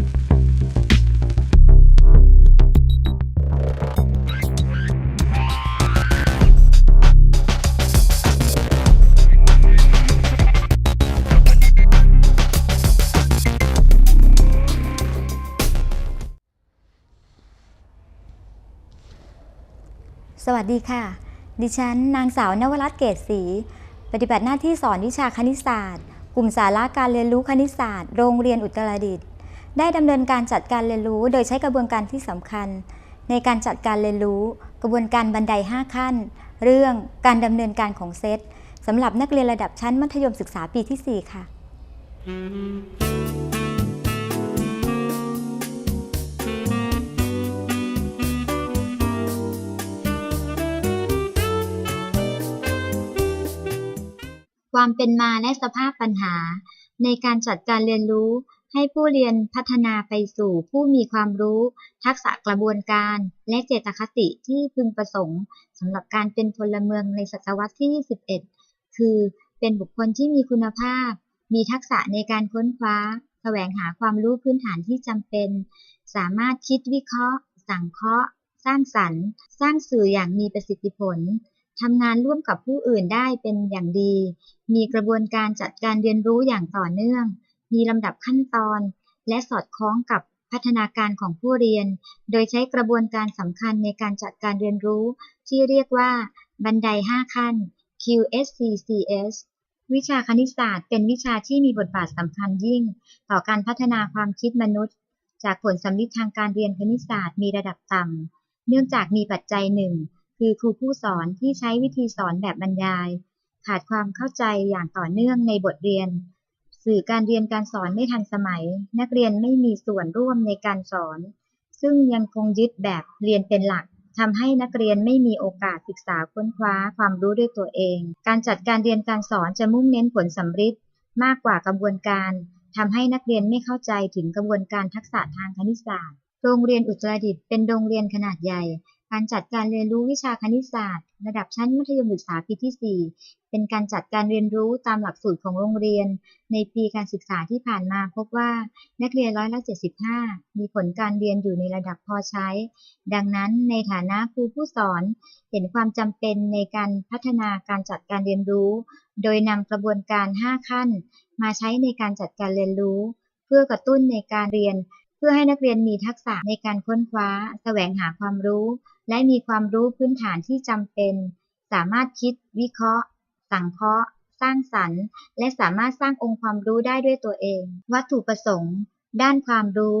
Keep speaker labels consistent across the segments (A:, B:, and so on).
A: สวัสดีค่ะ ดิฉัน นางสาวนวรัตน์เกตศรี ปฏิบัติหน้าที่สอนวิชาคณิตศาสตร์ กลุ่มสาระการเรียนรู้คณิตศาสตร์ โรงเรียนอุตรดิตถ์ ได้ดำเนินการจัดการเรียนรู้ โดยใช้กระบวนการที่สำคัญ ในการจัดการเรียนรู้ กระบวนการบันได 5 ขั้น เรื่องการดำเนินการของเซตสำหรับนักเรียนระดับชั้นมัธยมศึกษาปีที่ 4 ค่ะ ความเป็นมาและสภาพปัญหา ในการจัดการเรียนรู้ ให้ผู้เรียนพัฒนาไปสู่ผู้มีความรู้ ทักษะกระบวนการ และเจตคติที่พึงประสงค์สำหรับการเป็นพลเมืองในศตวรรษที่ 21 คือเป็นบุคคลที่มีคุณภาพ มีทักษะในการค้นคว้า แสวงหาความรู้พื้นฐานที่จำเป็น สามารถคิดวิเคราะห์ สังเคราะห์ สร้างสรรค์ สร้างสื่ออย่างมีประสิทธิผลทำงานร่วมกับผู้อื่นได้เป็นอย่างดี มีกระบวนการจัดการเรียนรู้อย่างต่อเนื่อง มีลำดับขั้นตอน และสอดคล้องกับพัฒนาการของผู้เรียน โดยใช้กระบวนการสำคัญในการจัดการเรียนรู้ ที่เรียกว่า บันได 5 ขั้น QSCCS วิชาคณิตศาสตร์เป็นวิชาที่มีบทบาทสำคัญยิ่ง ต่อการพัฒนาความคิดมนุษย์ จากผลสำลิดทางการเรียนคณิตศาสตร์มีระดับต่ำ เนื่องจากมีปัจจัยหนึ่ง คือครูผู้สอนที่ใช้วิธีสอนแบบบรรยาย ขาดความเข้าใจอย่างต่อเนื่องในบทเรียน สื่อการเรียนการสอนไม่ทันสมัย นักเรียนไม่มีส่วนร่วมในการสอน ซึ่งยังคงยึดแบบเรียนเป็นหลักทำให้นักเรียนไม่มีโอกาสศึกษาค้นคว้าความรู้ด้วยตัวเอง การจัดการเรียนการสอนจะมุ่งเน้นผลสำฤทธิ์มากกว่ากระบวนการทำให้นักเรียนไม่เข้าใจถึงกระบวนการทักษะทางคณิตศาสตร์ โรงเรียนอุตรดิตถ์เป็นโรงเรียนขนาดใหญ่ การจัดการเรียนรู้วิชาคณิตศาสตร์ ระดับชั้นมัธยมศึกษาปีที่ 4 เป็นการจัดการเรียนรู้ตามหลักสูตรของโรงเรียน ในปีการศึกษาที่ผ่านมาพบว่านักเรียนร้อยละ75 มีผลการเรียนอยู่ในระดับพอใช้ ดังนั้นในฐานะครูผู้สอน เห็นความจำเป็นในการพัฒนาการจัดการเรียนรู้ โดยนำกระบวนการ 5 ขั้น มาใช้ในการจัดการเรียนรู้ เพื่อกระตุ้นในการเรียน เพื่อให้นักเรียนมีทักษะในการค้นคว้า แสวงหาความรู้ และมีความรู้พื้นฐานที่จำเป็น สามารถคิด วิเคราะห์ สังเคราะห์ สร้างสรรค์ และสามารถสร้างองค์ความรู้ได้ด้วยตัวเอง วัตถุประสงค์ ด้านความรู้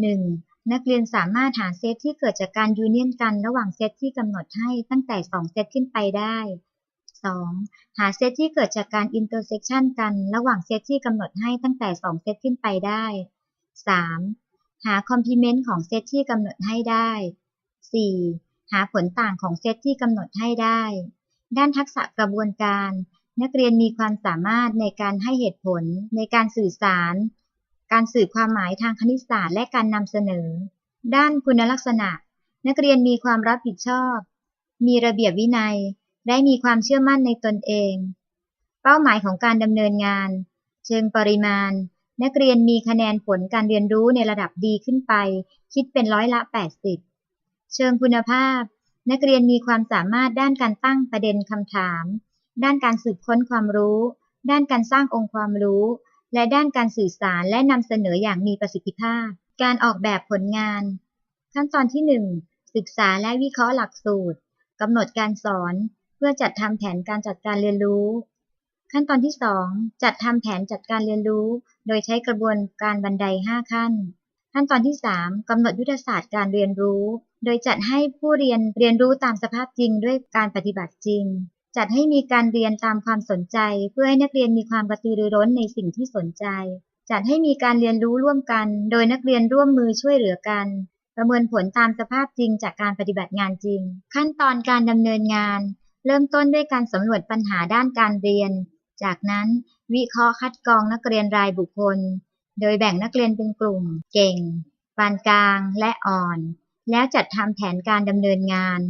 A: 1. นักเรียนสามารถหาเซตที่เกิดจากการยูเนียนกันระหว่างเซตที่กำหนดให้ตั้งแต่ 2 เซตขึ้นไปได้ 2. หาเซตที่เกิดจากการอินเตอร์เซกชันกัน ระหว่างเซตที่กำหนดให้ตั้งแต่ 2 เซตขึ้นไปได้ 3. หาคอมพลีเมนต์ของเซตที่กำหนดให้ได้ 4. หาผลต่างของเซตที่กำหนดให้ได้ ด้านทักษะกระบวนการ นักเรียนมีความสามารถในการให้เหตุผล ในการสื่อสาร การสื่อความหมายทางคณิตศาสตร์ และการนำเสนอ ด้านคุณลักษณะ นักเรียนมีความรับผิดชอบ มีระเบียบวินัย และมีความเชื่อมั่นในตนเอง เป้าหมายของการดำเนินงาน เชิงปริมาณ นักเรียนมีคะแนนผลการเรียนรู้ในระดับดีขึ้นไป คิดเป็นร้อยละ 80 เชิงคุณภาพ นักเรียนมีความสามารถด้านการตั้งประเด็นคำถาม ด้านการสืบค้นความรู้ ด้านการสร้างองค์ความรู้ และด้านการสื่อสารและนำเสนออย่างมีประสิทธิภาพ การออกแบบผลงาน ขั้นตอนที่ 1 ศึกษาและวิเคราะห์หลักสูตรกำหนดการสอน เพื่อจัดทำแผนการจัดการเรียนรู้ ขั้นตอนที่ 2 จัดทำแผนจัดการเรียนรู้ โดยใช้กระบวนการบันได 5 ขั้น ขั้นตอนที่ 3กำหนดยุทธศาสตร์การเรียนรู้ โดยจัดให้ผู้เรียนเรียนรู้ตามสภาพจริงด้วยการปฏิบัติจริง จัดให้มีการเรียนตามความสนใจ เพื่อให้นักเรียนมีความกระตือรือร้นในสิ่งที่สนใจ จัดให้มีการเรียนรู้ร่วมกัน โดยนักเรียนร่วมมือช่วยเหลือกันประเมินผลตามสภาพจริงจากการปฏิบัติงานจริง ขั้นตอนการดำเนินงาน เริ่มต้นด้วยการสำรวจปัญหาด้านการเรียน จากนั้นวิเคราะห์คัดกรองนักเรียนรายบุคคล โดยแบ่งนักเรียนเป็นกลุ่ม เก่ง ปานกลาง และอ่อน แล้วจัดทำแผนการดำเนินงาน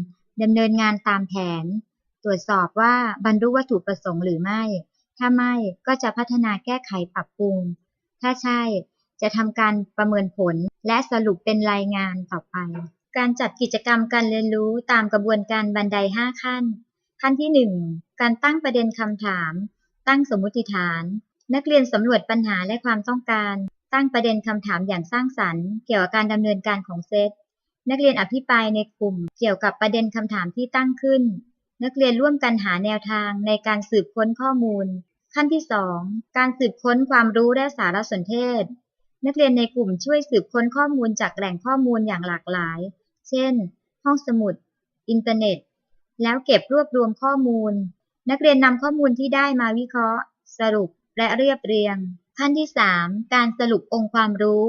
A: ดำเนินงานตามแผน ตรวจสอบว่าบรรลุวัตถุประสงค์หรือไม่ ถ้าไม่ก็จะพัฒนาแก้ไขปรับปรุง ถ้าใช่จะทำการประเมินผลและสรุปเป็นรายงานต่อไป การจัดกิจกรรมการเรียนรู้ตามกระบวนการบันได 5 ขั้น ขั้นที่ 1 การตั้งประเด็นคำถาม ตั้งสมมุติฐาน นักเรียนสำรวจปัญหาและความต้องการ ตั้งประเด็นคำถามอย่างสร้างสรรค์ เกี่ยวกับการดำเนินการของเซต นักเรียนอภิปรายในกลุ่ม เกี่ยวกับประเด็นคำถามที่ตั้งขึ้น นักเรียนร่วมกันหาแนวทางในการสืบค้นข้อมูล ขั้นที่ 2 การสืบค้นความรู้และสารสนเทศ นักเรียนในกลุ่มช่วยสืบค้นข้อมูลจากแหล่งข้อมูลอย่างหลากหลาย เช่น ห้องสมุด อินเทอร์เน็ต แล้วเก็บรวบรวมข้อมูล นักเรียนนำข้อมูลที่ได้มาวิเคราะห์ สรุปและเรียบเรียง ขั้นที่ 3 การสรุปองค์ความรู้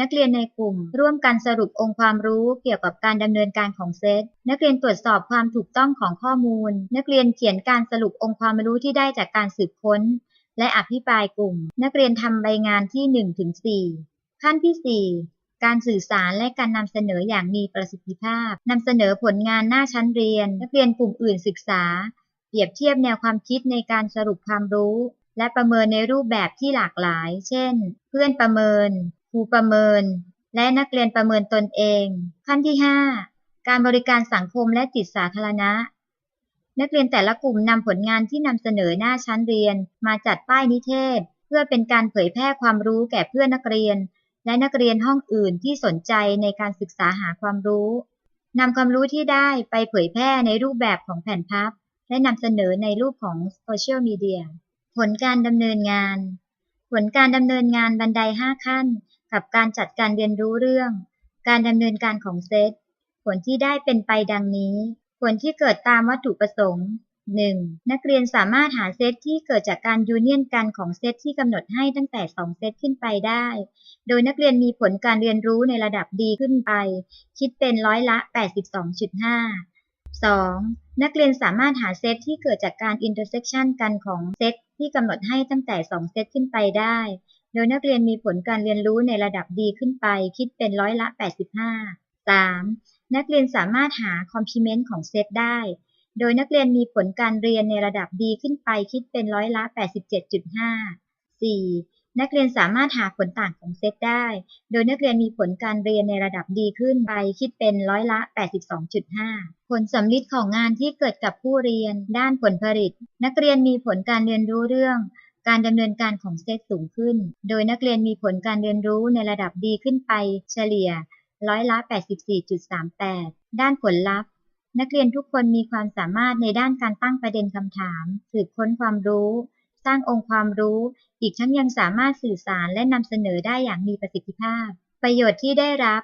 A: นักเรียนในกลุ่ม ร่วมกันสรุปองค์ความรู้เกี่ยวกับการดำเนินการของเซต นักเรียนตรวจสอบความถูกต้องของข้อมูล นักเรียนเขียนการสรุปองค์ความรู้ที่ได้จากการสืบค้น และอภิปรายกลุ่ม นักเรียนทำใบงานที่1ถึง4ขั้นที่ 4การสื่อสารและการนำเสนออย่างมีประสิทธิภาพ นำเสนอผลงานหน้าชั้นเรียน นักเรียนกลุ่มอื่นศึกษา เปรียบเทียบแนวความคิดในการสรุปความรู้ และประเมินในรูปแบบที่หลากหลาย เช่น เพื่อนประเมิน ครูประเมิน และนักเรียนประเมินตนเอง ขั้นที่ 5 การบริการสังคมและจิตสาธารณะ นักเรียนแต่ละกลุ่มนำผลงานที่นำเสนอหน้าชั้นเรียน มาจัดป้ายนิเทศ เพื่อเป็นการเผยแพร่ความรู้แก่เพื่อนนักเรียน และนักเรียนห้องอื่นที่สนใจในการศึกษาหาความรู้นำความรู้ที่ได้ไปเผยแพร่ในรูปแบบของแผ่นพับ และนำเสนอในรูปของโซเชียลมีเดีย ผลการดำเนินงาน ผลการดำเนินงานบันได 5 ขั้น กับการจัดการเรียนรู้เรื่อง การดำเนินการของเซต ผลที่ได้เป็นไปดังนี้ ผลที่เกิดตามวัตถุประสงค์ 1. นักเรียนสามารถหาเซตที่เกิดจากการยูเนียนกันของเซตที่กำหนดให้ตั้งแต่ 2 เซตขึ้นไปได้ โดยนักเรียนมีผลการเรียนรู้ในระดับดีขึ้นไป คิดเป็นร้อยละ 82.5 2. นักเรียนสามารถหาเซตที่เกิดจากการ intersection กันของเซตที่กำหนดให้ตั้งแต่ 2 เซตขึ้นไปได้ โดยนักเรียนมีผลการเรียนรู้ในระดับดีขึ้นไป คิดเป็นร้อยละ 85 3. นักเรียนสามารถหา complement ของเซตได้ โดยนักเรียนมีผลการเรียนในระดับดีขึ้นไปคิดเป็นร้อยละ 87.5 4. นักเรียนสามารถหาผลต่างของเซตได้ โดยนักเรียนมีผลการเรียนในระดับดีขึ้นไปคิดเป็นร้อยละ 82.5 ผลสำลิดของงานที่เกิดกับผู้เรียน ด้านผลผลิต นักเรียนมีผลการเรียนรู้เรื่อง การดำเนินการของเซตสูงขึ้น โดยนักเรียนมีผลการเรียนรู้ในระดับดีขึ้นไป เฉลี่ยร้อยละ 84.38 ด้านผลลัพธ์ นักเรียนทุกคนมีความสามารถในด้านการตั้งประเด็นคำถาม สืบค้นความรู้ สร้างองค์ความรู้ อีกทั้งยังสามารถสื่อสารและนำเสนอได้อย่างมีประสิทธิภาพ ประโยชน์ที่ได้รับ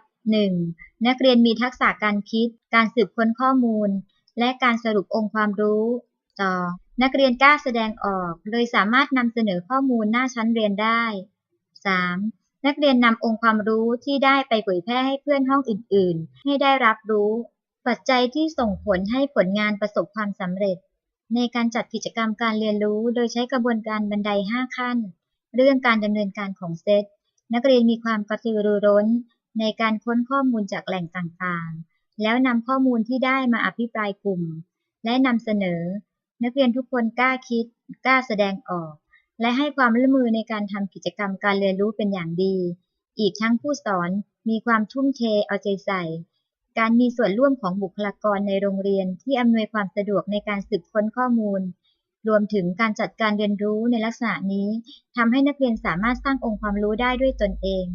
A: 1. นักเรียนมีทักษะการคิด การสืบค้นข้อมูล และการสรุปองค์ความรู้ 2. นักเรียนกล้าแสดงออกเลยสามารถนำเสนอข้อมูลหน้าชั้นเรียนได้ 3. นักเรียนนำองค์ความรู้ที่ได้ไปเผยแพร่ให้เพื่อนห้องอื่น ๆ ให้ได้รับรู้ ปัจจัยที่ส่งผลให้ผลงานประสบความสำเร็จ ในการจัดกิจกรรมการเรียนรู้ โดยใช้กระบวนการบันได 5 ขั้น เรื่องการดำเนินการของเซต นักเรียนมีความกระตือรือร้น ในการค้นข้อมูลจากแหล่งต่างๆ แล้วนำข้อมูลที่ได้มาอภิปรายกลุ่ม และนำเสนอ นักเรียนทุกคนกล้าคิด กล้าแสดงออก และให้ความร่วมมือในการทำกิจกรรมการเรียนรู้เป็นอย่างดี อีกทั้งผู้สอนมีความทุ่มเทเอาใจใส่ การมีส่วนร่วมของบุคลากรในโรงเรียนที่อำนวยความสะดวกในการสืบค้นข้อมูล รวมถึงการจัดการเรียนรู้ในลักษณะนี้ทำให้นักเรียนสามารถสร้างองค์ความรู้ได้ด้วยตนเอง